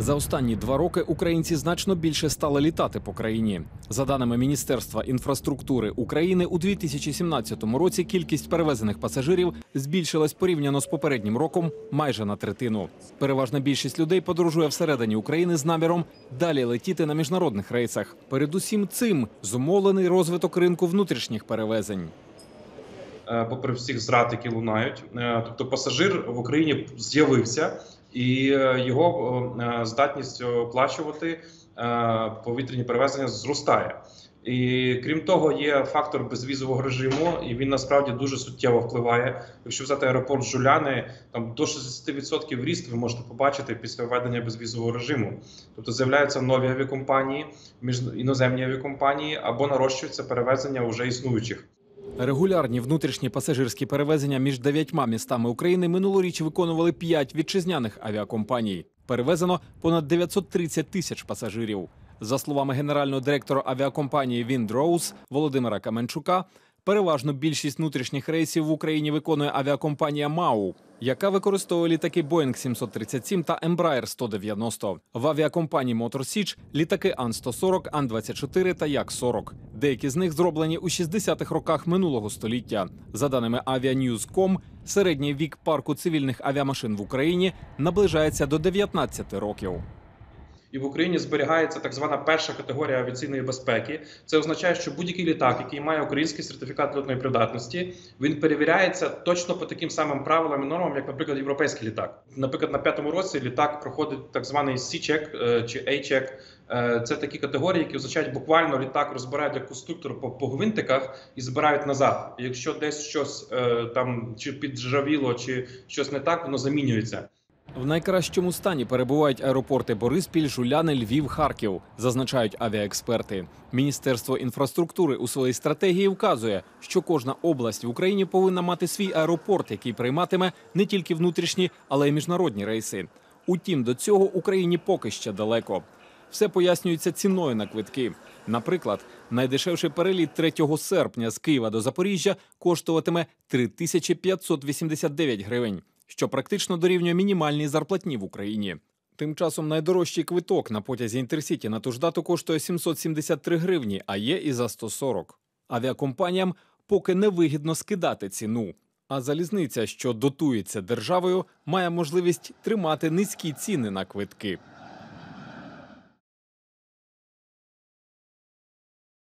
За останні два роки українці значно більше стали літати по країні. За даними Міністерства інфраструктури України, у 2017 році кількість перевезених пасажирів збільшилась порівняно з попереднім роком майже на третину. Переважна більшість людей подорожує всередині України з наміром далі летіти на міжнародних рейсах. Передусім цим зумовлений розвиток ринку внутрішніх перевезень. е, попри всіх зрад, які лунають. Е, Тобто пасажир в Україні з'явився, і е, його е, здатність оплачувати е, повітряні перевезення зростає. І крім того, є фактор безвізового режиму, і він насправді дуже суттєво впливає. Якщо взяти аеропорт Жуляни, там до 60% ріст ви можете побачити після введення безвізового режиму. Тобто з'являються нові авіакомпанії, іноземні авіакомпанії або нарощується перевезення вже існуючих. Регулярні внутрішні пасажирські перевезення між дев'ятьма містами України минулоріч виконували п'ять вітчизняних авіакомпаній. Перевезено понад 930 тисяч пасажирів. За словами генерального директора авіакомпанії Віндроуз Володимира Каменчука, переважно більшість внутрішніх рейсів в Україні виконує авіакомпанія МАУ, яка використовує літаки Boeing 737 та Embraer 190. В авіакомпанії Motor Siege літаки Ан-140, Ан-24 та Як-40. Деякі з них зроблені у 60-х роках минулого століття. За даними Avianews.com, середній вік парку цивільних авіамашин в Україні наближається до 19 років. І в Україні зберігається так звана перша категорія авіаційної безпеки. Це означає, що будь-який літак, який має український сертифікат льотної придатності, він перевіряється точно по таким самим правилам і нормам, як, наприклад, європейський літак. Наприклад, на п'ятому році літак проходить так званий C-чек чи A-чек. Це такі категорії, які означають буквально літак розбирають як конструктор по, по гвинтиках і збирають назад. Якщо десь щось е, там чи піджавіло, чи щось не так, воно замінюється. В найкращому стані перебувають аеропорти Бориспіль, Жуляни, Львів, Харків, зазначають авіаексперти. Міністерство інфраструктури у своїй стратегії вказує, що кожна область в Україні повинна мати свій аеропорт, який прийматиме не тільки внутрішні, але й міжнародні рейси. Утім, до цього Україні поки ще далеко. Все пояснюється ціною на квитки. Наприклад, найдешевший переліт 3 серпня з Києва до Запоріжжя коштуватиме 3589 гривень, що практично дорівнює мінімальній зарплатні в Україні. Тим часом найдорожчий квиток на потязі Інтерсіті на ту ж дату коштує 773 гривні, а є і за 140. Авіакомпаніям поки невигідно скидати ціну. А залізниця, що дотується державою, має можливість тримати низькі ціни на квитки.